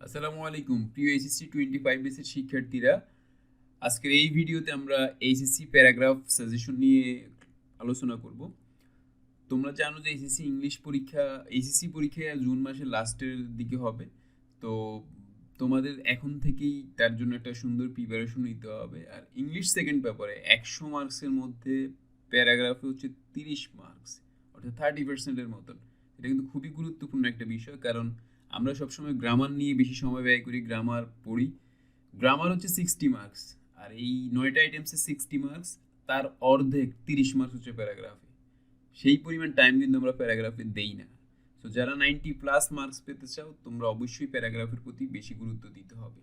আসসালামু আলাইকুম। প্রিয় এইচএসসি টোয়েন্টি ফাইভ বেসের শিক্ষার্থীরা, আজকের এই ভিডিওতে আমরা এইচএসসি প্যারাগ্রাফ সাজেশন নিয়ে আলোচনা করব। তোমরা জানো যে এইচএসসি ইংলিশ পরীক্ষা এইচএসসি পরীক্ষা জুন মাসের লাস্টের দিকে হবে। তো তোমাদের এখন থেকেই তার জন্য একটা সুন্দর প্রিপারেশন নিতে হবে। আর ইংলিশ সেকেন্ড পেপারে একশো মার্কসের মধ্যে প্যারাগ্রাফে হচ্ছে তিরিশ মার্কস অর্থাৎ থার্টি পার্সেন্টের মতন। এটা কিন্তু খুবই গুরুত্বপূর্ণ একটা বিষয়, কারণ আমরা সবসময় গ্রামার নিয়ে বেশি সময় ব্যয় করি গ্রামার পড়ি। গ্রামার হচ্ছে সিক্সটি মার্কস আর এই নয়টা আইটেমসে সিক্সটি মার্কস তার অর্ধেক তিরিশ মার্কস হচ্ছে প্যারাগ্রাফে সেই পরিমাণ টাইম কিন্তু আমরা প্যারাগ্রাফে দেই না। তো যারা নাইনটি প্লাস মার্কস পেতে চাও, তোমরা অবশ্যই প্যারাগ্রাফের প্রতি বেশি গুরুত্ব দিতে হবে।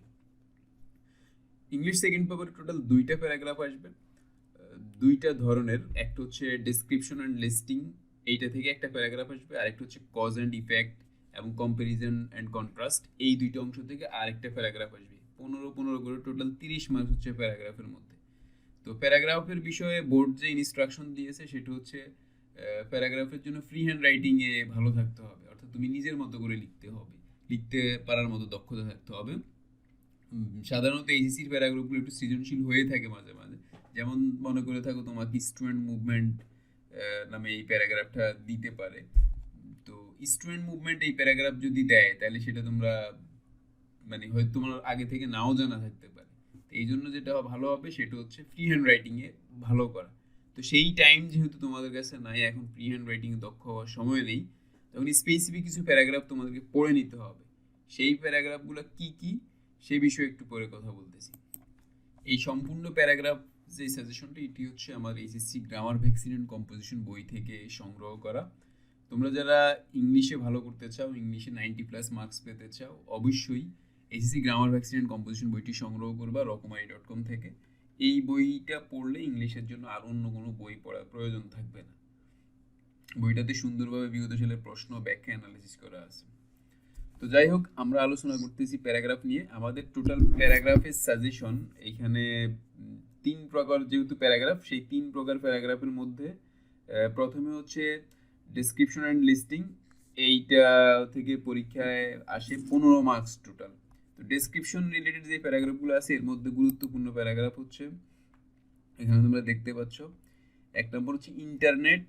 ইংলিশ সেকেন্ড পেপারে টোটাল দুইটা প্যারাগ্রাফ আসবে। দুইটা ধরনের, একটা হচ্ছে ডিসক্রিপশন অ্যান্ড লিস্টিং এইটা থেকে একটা প্যারাগ্রাফ আসবে, আরেকটা হচ্ছে কজ অ্যান্ড ইফেক্ট এবং কম্প্যারিজন অ্যান্ড কন্ট্রাস্ট এই দুইটা অংশ থেকে আরেকটা প্যারাগ্রাফ আসবে। পনেরো পনেরো করে টোটাল তিরিশ মার্কস হচ্ছে প্যারাগ্রাফের মধ্যে। তো প্যারাগ্রাফের বিষয়ে বোর্ড যে ইনস্ট্রাকশন দিয়েছে, সেটা হচ্ছে প্যারাগ্রাফের জন্য ফ্রি হ্যান্ড রাইটিংয়ে ভালো থাকতে হবে। অর্থাৎ তুমি নিজের মতো করে লিখতে হবে। লিখতে পারার মতো দক্ষতা থাকতে হবে। সাধারণত এইচএসির প্যারাগ্রাফগুলো একটু সৃজনশীল হয়ে থাকে মাঝে মাঝে। যেমন মনে করে থাকো তোমাকে স্টুডেন্ট মুভমেন্ট নামে এই প্যারাগ্রাফটা দিতে পারে। স্টুডেন্ট মুভমেন্ট এই প্যারাগ্রাফ যদি দেয়, তাহলে সেটা তোমরা মানে হয়তো তোমার আগে থেকে নাও জানা থাকতে পারে। এই জন্য যেটা ভালো হবে সেটা হচ্ছে ফ্রি হ্যান্ড রাইটিংয়ে ভালো করা। তো সেই টাইম যেহেতু তোমাদের কাছে নাই, এখন ফ্রি হ্যান্ড রাইটিং দক্ষ হওয়ার সময় নেই, তখন স্পেসিফিক কিছু প্যারাগ্রাফ তোমাদেরকে পড়ে নিতে হবে। সেই প্যারাগ্রাফগুলো কি কি, সে বিষয়ে একটু পরে কথা বলতেছি। এই সম্পূর্ণ প্যারাগ্রাফ যে সাজেশনটা এটি হচ্ছে আমার HSC grammar vaccine and composition বই থেকে সংগ্রহ করা। তোমরা যারা ইংলিশে ভালো করতে চাও, ইংলিশে নাইনটি প্লাস মার্কস পেতে চাও, অবশ্যই HSC grammar, vaccine and composition বইটি সংগ্রহ করবা রকমারি ডট কম থেকে। এই বইটা পড়লে ইংলিশের জন্য আর অন্য কোনো বই পড়ার প্রয়োজন থাকবে না। বইটাতে সুন্দরভাবে বিগত সালের প্রশ্ন ব্যাখ্যা অ্যানালিসিস করা আছে। তো যাই হোক, আমরা আলোচনা করতেছি প্যারাগ্রাফ নিয়ে। আমাদের টোটাল প্যারাগ্রাফের সাজেশন এইখানে তিন প্রকার যেহেতু প্যারাগ্রাফ, সেই তিন প্রকার প্যারাগ্রাফের মধ্যে প্রথমে হচ্ছে ডিসক্রিপশন অ্যান্ড লিস্টিং এইটা থেকে পরীক্ষায় আসে পনেরো মার্কস টোটাল তো ডেসক্রিপশন রিলেটেড যে প্যারাগ্রাফগুলো আছে, এর মধ্যে গুরুত্বপূর্ণ প্যারাগ্রাফ হচ্ছে, এখানে তোমরা দেখতে পাচ্ছ। এক নম্বর হচ্ছে ইন্টারনেট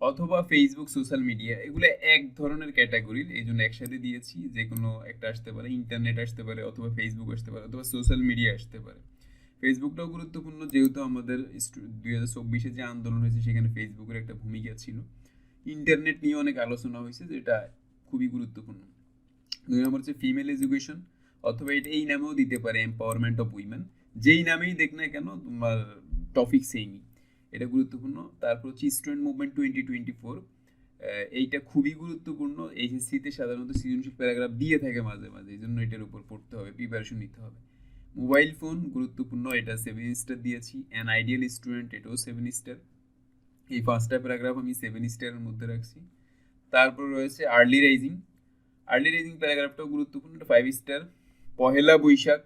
অথবা ফেসবুক সোশ্যাল মিডিয়া এগুলো এক ধরনের ক্যাটাগরির এই জন্য একসাথে দিয়েছি, যে কোনো একটা আসতে পারে ইন্টারনেট আসতে পারে, অথবা ফেসবুক আসতে পারে, অথবা সোশ্যাল মিডিয়া আসতে পারে। ফেসবুকটাও গুরুত্বপূর্ণ, যেহেতু আমাদের দুই হাজার চব্বিশে যে আন্দোলন হয়েছে, সেখানে ফেসবুকের একটা ভূমিকা ছিল। ইন্টারনেট নিয়ে অনেক আলোচনা হয়েছে যেটা খুবই গুরুত্বপূর্ণ। দুই নম্বর হচ্ছে ফিমেল এডুকেশন অথবা এটা এই নামেও দিতে পারে এম্পাওয়ারমেন্ট অফ উইমেন যেই নামেই দেখ না কেন, তোমার টপিক সেমই এটা গুরুত্বপূর্ণ। তারপর হচ্ছে student movement twenty twenty four এইটা খুবই গুরুত্বপূর্ণ। এইচএসসিতে সাধারণত সৃজনশীল প্যারাগ্রাফ দিয়ে থাকে মাঝে মাঝে, এই জন্য এটার উপর পড়তে হবে প্রিপারেশন নিতে হবে। মোবাইল ফোন গুরুত্বপূর্ণ, এটা সেভেন স্টার দিয়েছি। অ্যান আইডিয়াল স্টুডেন্ট এটাও সেভেন স্টার এই পাঁচটা প্যারাগ্রাফ আমি সেভেন স্টারের মধ্যে রাখছি। তারপর রয়েছে আর্লি রাইজিং আর্লি রাইজিং প্যারাগ্রাফটাও গুরুত্বপূর্ণ, এটা ফাইভ স্টার পহেলা বৈশাখ,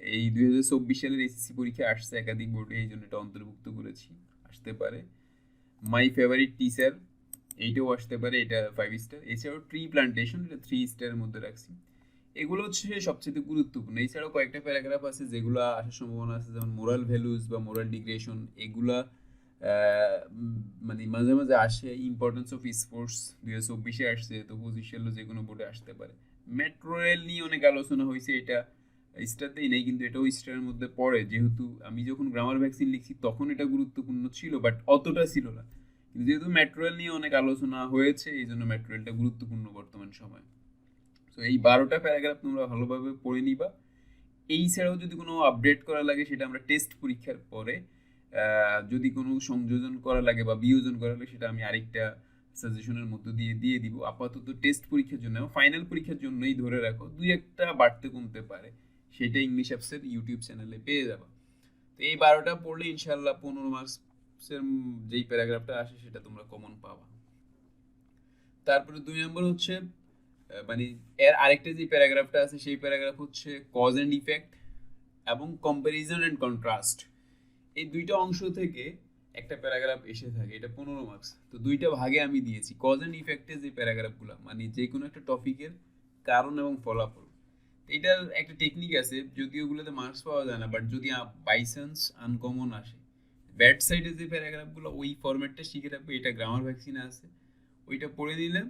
এই দুই হাজার চব্বিশ সালের এসএসসি পরীক্ষা আসছে একাধিক বোর্ডে এই জন্য এটা অন্তর্ভুক্ত করেছি। আসতে পারে। মাই ফেভারিট টিচার এইটাও আসতে পারে, এটা ফাইভ স্টার এছাড়াও ট্রি প্লান্টেশন এটা থ্রি স্টারের মধ্যে রাখছি। এগুলো হচ্ছে সবচেয়ে গুরুত্বপূর্ণ। এছাড়াও কয়েকটা প্যারাগ্রাফ আছে যেগুলো আসার সম্ভাবনা আছে, যেমন মোরাল ভ্যালুজ বা মোরাল ডিগ্রেশন এগুলা মানে মাঝে মাঝে আসে ইম্পর্টেন্স অফ স্পোর্টস দুই হাজার চব্বিশে আসছে, তো পঁচিশ সালে যে কোনো বোর্ডে আসতে পারে। মেট্রো রেল নিয়ে অনেক আলোচনা হয়েছে, এটা স্টারতেই নেই, কিন্তু এটাও স্টারের মধ্যে পড়ে। যেহেতু আমি যখন গ্রামার ভ্যাকসিন লিখছি, তখন এটা গুরুত্বপূর্ণ ছিল বাট অতটা ছিল না। কিন্তু যেহেতু মেট্রো রেল নিয়ে অনেক আলোচনা হয়েছে, এই জন্য মেট্রো রেলটা গুরুত্বপূর্ণ বর্তমান সময়। তো এই বারোটা প্যারাগ্রাফ তোমরা ভালোভাবে পড়ে নিবা। এই ছাড়াও যদি কোনো আপডেট করা লাগে, সেটা আমরা টেস্ট পরীক্ষার পরে যদি কোনো সংযোজন করা লাগে বা বিয়োজন করা লাগে, সেটা আমি আরেকটা সাজেশনের মধ্য দিয়ে দিয়ে দিব। আপাতত টেস্ট পরীক্ষার জন্য ফাইনাল পরীক্ষার জন্যই ধরে রাখো, দুই একটা বাড়তে কমতে পারে। সেটা ইংলিশ অ্যাপসের ইউটিউব চ্যানেলে পেয়ে যাবা। তো এই বারোটা পড়লে ইনশাল্লাহ পনেরো মার্কসের যেই প্যারাগ্রাফটা আসে, সেটা তোমরা কমন পাবা। তারপরে দুই নম্বর হচ্ছে মানে এর আরেকটা যে প্যারাগ্রাফটা আছে, সেই প্যারাগ্রাফ হচ্ছে কজ অ্যান্ড ইফেক্ট এবং কম্প্যারিজন অ্যান্ড কন্ট্রাস্ট এই দুইটা অংশ থেকে একটা প্যারাগ্রাফ এসে থাকে, এটা পনেরো মার্কস তো দুইটা ভাগে আমি দিয়েছি কজ অ্যান্ড ইফেক্টের যে প্যারাগ্রাফগুলো মানে যে কোনো একটা টপিকের কারণ এবং ফলাফল। এটার একটা টেকনিক আছে যদিও ওগুলোতে মার্কস পাওয়া যায় না বাট যদি বাই চান্স আনকমন আসে ব্যাড সাইডে যে প্যারাগ্রাফগুলো ওই ফরম্যাটটা শিখে রাখবে, এটা গ্রামার ভ্যাকসিনে আছে, ওইটা পড়ে দিলে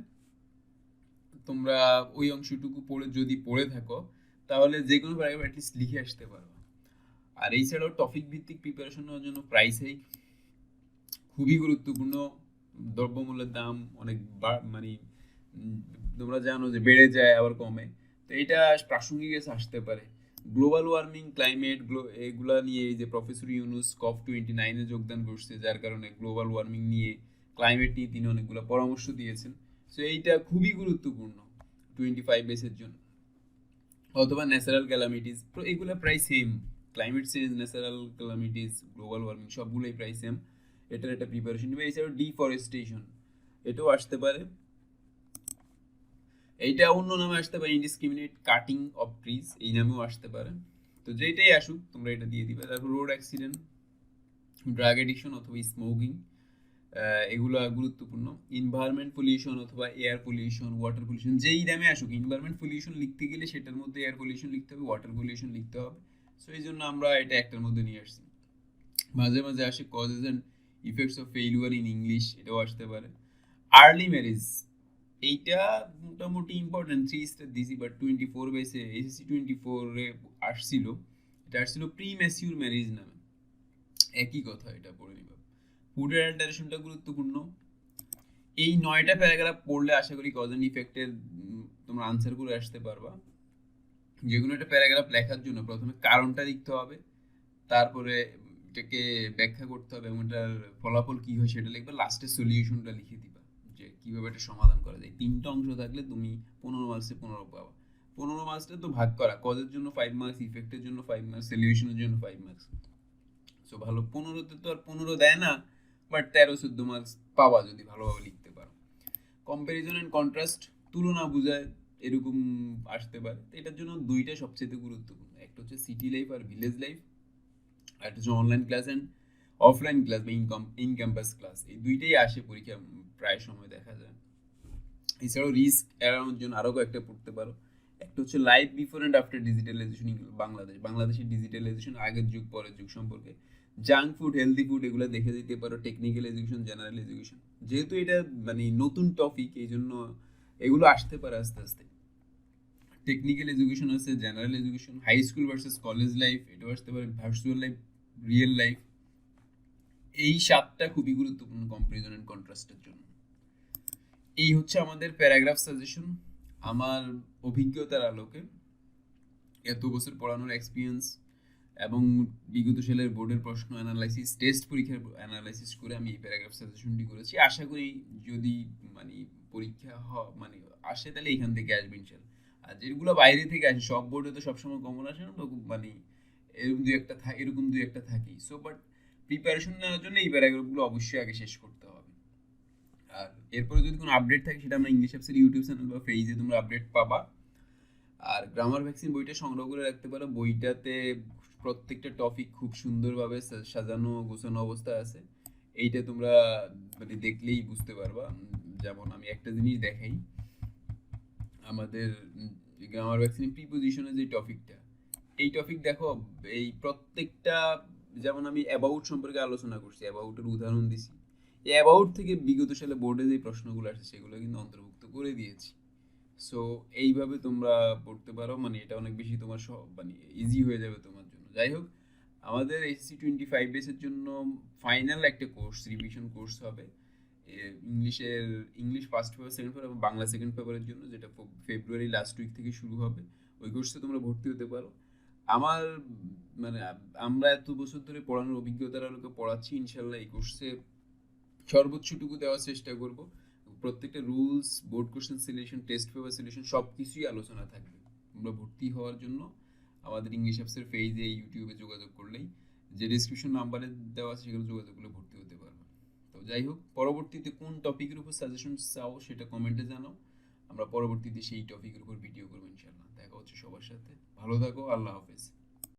তোমরা ওই অংশটুকু পড়ে, যদি পড়ে থাকো, তাহলে যে কোনো প্যারাগ্রাফ অ্যাটলিস্ট লিখে আসতে পারবে। আর এই ছাড়াও টপিক ভিত্তিক প্রিপারেশন নেওয়ার জন্য প্রাইস খুবই গুরুত্বপূর্ণ। দ্রব্যমূল্যের দাম অনেক মানে তোমরা জানো যে বেড়ে যায়, আবার কমে। তো এটা প্রাসঙ্গিক এসে আসতে পারে। গ্লোবাল ওয়ার্মিং ক্লাইমেট এগুলা নিয়ে যে প্রফেসর ইউনুস কফ টোয়েন্টি নাইনে যোগদান করছে, যার কারণে গ্লোবাল ওয়ার্মিং নিয়ে ক্লাইমেট নিয়ে তিনি অনেকগুলো পরামর্শ দিয়েছেন। সো এইটা খুবই গুরুত্বপূর্ণ টোয়েন্টি ফাইভ বেসের জন্য। অথবা ন্যাচারাল ক্যালামিটিস তো এগুলো প্রায় same climate change natural calamities global warming সবগুলোই প্রায় সেম এটার একটা প্রিপারেশন নেবে। এছাড়াও ডিফরেস্টেশন এটাও আসতে পারে। এইটা অন্য নামে আসতে পারে ইনডিসক্রিমিনেট কাটিং অফ ট্রিজ এই নামেও আসতে পারে। তো যেটাই আসুক, তোমরা এটা দিয়ে দিবে। তারপর রোড অ্যাক্সিডেন্ট ড্রাগ এডিকশন অথবা স্মোকিং এগুলো গুরুত্বপূর্ণ। এনভায়রনমেন্ট পলিউশন অথবা এয়ার পলিউশন ওয়াটার পলিউশন যেই নামে আসুক এনভায়রনমেন্ট পলিউশন লিখতে গেলে সেটার মধ্যে এয়ার পলিউশন লিখতে হবে ওয়াটার পলিউশন লিখতে হবে। সো এই জন্য আমরা এটা একটার মধ্যে নিয়ে আসছি। মাঝে মাঝে আসে causes and effects of failure in English এটাও আসতে পারে। আর্লি ম্যারেজ এইটা মোটামুটি ইম্পর্টেন্ট থ্রি স্টার দিছি বাট টোয়েন্টি ফোর বেসে এসএসসি টোয়েন্টি ফোরে আসছিল। এটা আসছিল প্রি ম্যাসিউর ম্যারেজ নামে। একই কথা এটা পড়ে নিবা। ফুড অ্যাডাল্টারেশনটা গুরুত্বপূর্ণ। এই নয়টা প্যারাগ্রাফ পড়লে আশা করি কজন ইফেক্টের তোমরা আনসার করে আসতে পারবা। যে কোনো একটা প্যারাগ্রাফ লেখার জন্য প্রথমে কারণটা লিখতে হবে, তারপরে এটাকে ব্যাখ্যা করতে হবে এবং এটার ফলাফল কী হয় সেটা লিখবে লাস্টে সলিউশনটা লিখে দিবা, যে কীভাবে এটা সমাধান করা যায়। তিনটা অংশ থাকলে তুমি পনেরো মার্কসে পনেরো পাবা। পনেরো মার্কসটা তো ভাগ করা কজের জন্য ফাইভ মার্কস ইফেক্টের জন্য ফাইভ মার্কস সলিউশনের জন্য ফাইভ মার্কস সো ভালো, পনেরোতে তো আর পনেরো দেয় না বাট তেরো, চোদ্দ মার্কস পাওয়া যদি ভালোভাবে লিখতে পারো। কম্প্যারিজন অ্যান্ড কন্ট্রাস্ট তুলনা বোঝায় এরকম আসতে পারে। তো এটার জন্য দুইটা সবচেয়ে গুরুত্বপূর্ণ। একটা হচ্ছে সিটি লাইফ আর ভিলেজ লাইফ আর একটা হচ্ছে online class and offline class বা ইনকাম ইন ক্যাম্পাস ক্লাস এই দুইটাই আসে পরীক্ষা প্রায় সময় দেখা যায়। এছাড়াও রিস্ক এড়ানোর জন্য আরও কয়েকটা পড়তে পারো। একটা হচ্ছে life before and after digitalisation Bangladesh বাংলাদেশের ডিজিটালাইজেশন আগের যুগ, পরের যুগ সম্পর্কে। জাঙ্ক ফুড হেলদি ফুড এগুলো দেখে দিতে পারো। টেকনিক্যাল এডুকেশন জেনারেল এডুকেশন যেহেতু এটা মানে নতুন টপিক এই জন্য এগুলো আসতে পারে আস্তে আস্তে। টেকনিক্যাল এডুকেশন আছে general education high school versus college life এটাও আসতে পারে ভার্চুয়াল লাইফ রিয়েল লাইফ এই সাতটা খুবই গুরুত্বপূর্ণ কম্পারিজন অ্যান্ড কন্ট্রাস্টের জন্য। এই হচ্ছে আমাদের প্যারাগ্রাফ সাজেশন আমার অভিজ্ঞতার আলোকে। এত বছর পড়ানোর এক্সপিরিয়েন্স এবং বিগত সালের বোর্ডের প্রশ্ন অ্যানালাইসিস টেস্ট পরীক্ষার অ্যানালাইসিস করে আমি এই প্যারাগ্রাফ সাজেশনটি করেছি। আশা করি যদি মানে পরীক্ষা মানে আসে তাহলে এখান থেকে আসবে ইনশাল্লাহ। আর যেগুলো বাইরে থেকে আসে, সব বোর্ডে তো সবসময় কমন আসে না মানে এরকম দুই একটা থাকে এরকম দুই একটা থাকেই। সো বাট প্রিপারেশন নেওয়ার জন্য এই প্যারাগ্রাফগুলো অবশ্যই আগে শেষ করতে হবে। আর এরপরে যদি কোনো আপডেট থাকে, সেটা আমরা ইংলিশ অ্যাপসের ইউটিউব চ্যানেল বা পেজে তোমরা আপডেট পাবা। আর গ্রামার ভ্যাকসিন বইটা সংগ্রহ করে রাখতে পারো। বইটাতে প্রত্যেকটা টপিক খুব সুন্দরভাবে সাজানো, গোছানো অবস্থা আছে। এইটা তোমরা মানে দেখলেই বুঝতে পারবা। যেমন আমি একটা জিনিস দেখাই, আমাদের গ্রামার ভ্যাকসিন প্রিপোজিশনের যে টপিকটা, এই টপিক দেখো, এই প্রত্যেকটা, যেমন আমি অ্যাবাউট সম্পর্কে আলোচনা করছি অ্যাবাউটের উদাহরণ দিছি, এই অ্যাবাউট থেকে বিগত সালে বোর্ডে যে প্রশ্নগুলো আসে, সেগুলো কিন্তু অন্তর্ভুক্ত করে দিয়েছি। সো এইভাবে তোমরা পড়তে পারো মানে এটা অনেক বেশি তোমার সব মানে ইজি হয়ে যাবে তোমার জন্য। যাই হোক, আমাদের এসসি টোয়েন্টি ফাইভ ডেসের জন্য ফাইনাল একটা কোর্স রিভিশন কোর্স হবে। ইংলিশের, English first paper second paper এবং বাংলা সেকেন্ড পেপারের জন্য, যেটা ফেব্রুয়ারি লাস্ট উইক থেকে শুরু হবে, ওই কোর্সে তোমরা ভর্তি হতে পারো। আমার মানে আমরা এত বছর ধরে পড়ানোর অভিজ্ঞতার আলোকে পড়াচ্ছি, ইনশাল্লাহ এই কোর্সে সর্বোচ্চটুকু দেওয়ার চেষ্টা করব। প্রত্যেকটা rules board question selection test paper selection সব কিছুই আলোচনা থাকবে। তোমরা ভর্তি হওয়ার জন্য আমাদের ইংলিশ অ্যাপসের পেজে ইউটিউবে যোগাযোগ করলেই, যে ডিসক্রিপশন নাম্বারে দেওয়া আছে সেগুলো যোগাযোগ করলে ভর্তি হতে পারবে। যাই হোক, পরবর্তীতে কোন টপিকের উপর সাজেশন চাও সেটা কমেন্টে জানাও। আমরা পরবর্তীতে সেই টপিকের উপর ভিডিও করব ইনশাল্লাহ দেখা হচ্ছে সবার সাথে। ভালো থাকো, আল্লাহ হাফেজ।